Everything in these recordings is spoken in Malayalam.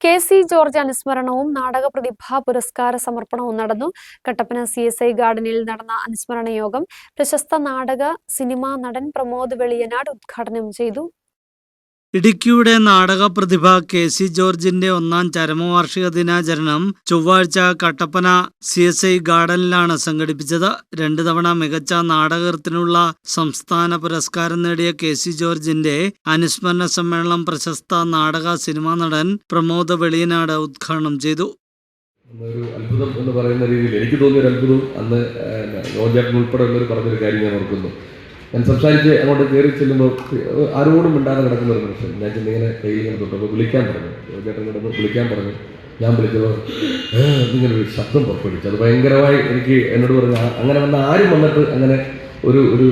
കെ സി ജോർജ് അനുസ്മരണവും നാടക പ്രതിഭാ പുരസ്കാര സമർപ്പണവും നടന്നു. കട്ടപ്പന സി എസ് ഐ ഗാർഡനിൽ നടന്ന അനുസ്മരണ യോഗം പ്രശസ്ത നാടക സിനിമാ നടൻ പ്രമോദ് വെളിയനാട് ഉദ്ഘാടനം ചെയ്തു. ഇടുക്കിയുടെ നാടക പ്രതിഭ കെ സി ജോർജിന്റെ ഒന്നാം ചരമവാർഷിക ദിനാചരണം ചൊവ്വാഴ്ച കട്ടപ്പന സി എസ് ഐ ഗാർഡനിലാണ് സംഘടിപ്പിച്ചത്. രണ്ടു തവണ മികച്ച നാടകത്തിനുള്ള സംസ്ഥാന പുരസ്കാരം നേടിയ കെ സി ജോർജിന്റെ അനുസ്മരണ സമ്മേളനം പ്രശസ്ത നാടക സിനിമാ നടൻ പ്രമോദ് വെളിയനാട് ഉദ്ഘാടനം ചെയ്തു. ഒരു അത്ഭുതം എന്ന് പറയുന്ന രീതിയിൽ എനിക്ക് തോന്നിയ ഒരു അത്ഭുതം അന്ന് ഉൾപ്പെടെ ഉള്ളവർ പറഞ്ഞൊരു കാര്യം ഞാൻ ഓർക്കുന്നു. ഞാൻ സംസാരിച്ച് അങ്ങോട്ട് കയറി ചെല്ലുമ്പോൾ ആരോടും മിണ്ടാതെ കിടക്കുന്ന ഒരു മനുഷ്യൻ. ഞാൻ ചെന്നിങ്ങനെ കയ്യിൽ ഇങ്ങനെ തൊട്ടപ്പോൾ വിളിക്കാൻ പറഞ്ഞു. ചേട്ടൻ കിടന്ന് വിളിക്കാൻ പറഞ്ഞു. ഞാൻ വിളിച്ചപ്പോൾ ഇങ്ങനെ ഒരു ശബ്ദം പുറപ്പെടുവിച്ചു. അത് ഭയങ്കരമായി എനിക്ക് എന്നോട് പറഞ്ഞു അങ്ങനെ വന്ന ആരും വന്നിട്ട് അങ്ങനെ ഒരു ഒരു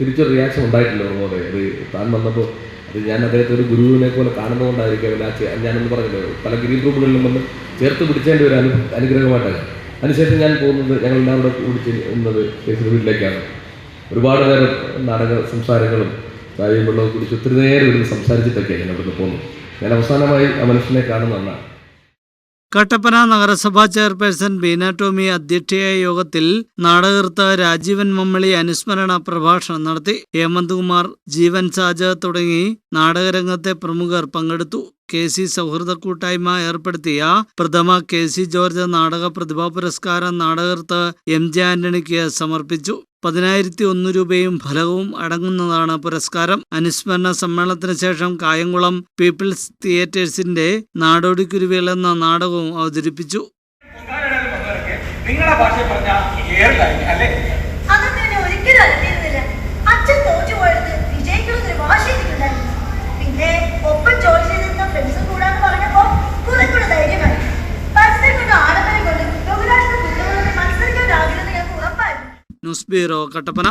തിരിച്ചൊരു റിയാക്ഷൻ ഉണ്ടായിട്ടില്ല ഓർമ്മോടെ അത് താൻ വന്നപ്പോൾ അത് ഞാൻ അദ്ദേഹത്തെ ഒരു ഗുരുവിനെ പോലെ കാണുന്നതുകൊണ്ടായിരിക്കും ചെ- ഞാനൊന്ന് പറഞ്ഞല്ലോ. പല ഗ്രീൻ റൂമുകളിലും വന്ന് ചേർത്ത് പിടിച്ചതിന്റെ ഒരു അനു അനുഗ്രഹമായിട്ടാണ്. അതിനുശേഷം ഞാൻ പോകുന്നത് ഞങ്ങൾ എല്ലാവരും കൂടി ചെല്ലുന്നത് വീട്ടിലേക്കാണ്. ഒരുപാട് നേരം നാടക സംസാരങ്ങളും ചായയും വെള്ളവും കുടിച്ച് ഒത്തിരി നേരം ഇരുന്ന് സംസാരിച്ചിട്ടൊക്കെയാണ് ഞാൻ ഇവിടുന്ന് പോകുന്നത്. ഞാൻ അവസാനമായി ആ മനുഷ്യനെ കാണുന്നതാണ് കട്ടപ്പന നഗരസഭാ ചെയർപേഴ്സൺ ബീന ടോമി അധ്യക്ഷയായ യോഗത്തിൽ നാടകർത്ത രാജീവൻ മമ്മളി അനുസ്മരണ പ്രഭാഷണം നടത്തി. ഹേമന്ത് കുമാർ ജീവൻ സാജ തുടങ്ങി നാടകരംഗത്തെ പ്രമുഖർ പങ്കെടുത്തു. കെ സി സൗഹൃദ കൂട്ടായ്മ ഏർപ്പെടുത്തിയ പ്രഥമ കെ സി ജോർജ് നാടക പ്രതിഭാ പുരസ്കാരം നാടകർത്ത് എം ജെ ആന്റണിക്ക് സമർപ്പിച്ചു. പതിനായിരത്തി ഒന്ന് രൂപയും ഫലവും അടങ്ങുന്നതാണ് പുരസ്കാരം. അനുസ്മരണ സമ്മേളനത്തിന് ശേഷം കായംകുളം പീപ്പിൾസ് തിയേറ്റേഴ്സിന്റെ നാടോടിക്കുരുവികൾ എന്ന നാടകവും അവതരിപ്പിച്ചു. നിങ്ങളുടെ ഭാഷ പറഞ്ഞ సుస్బీరో కటపన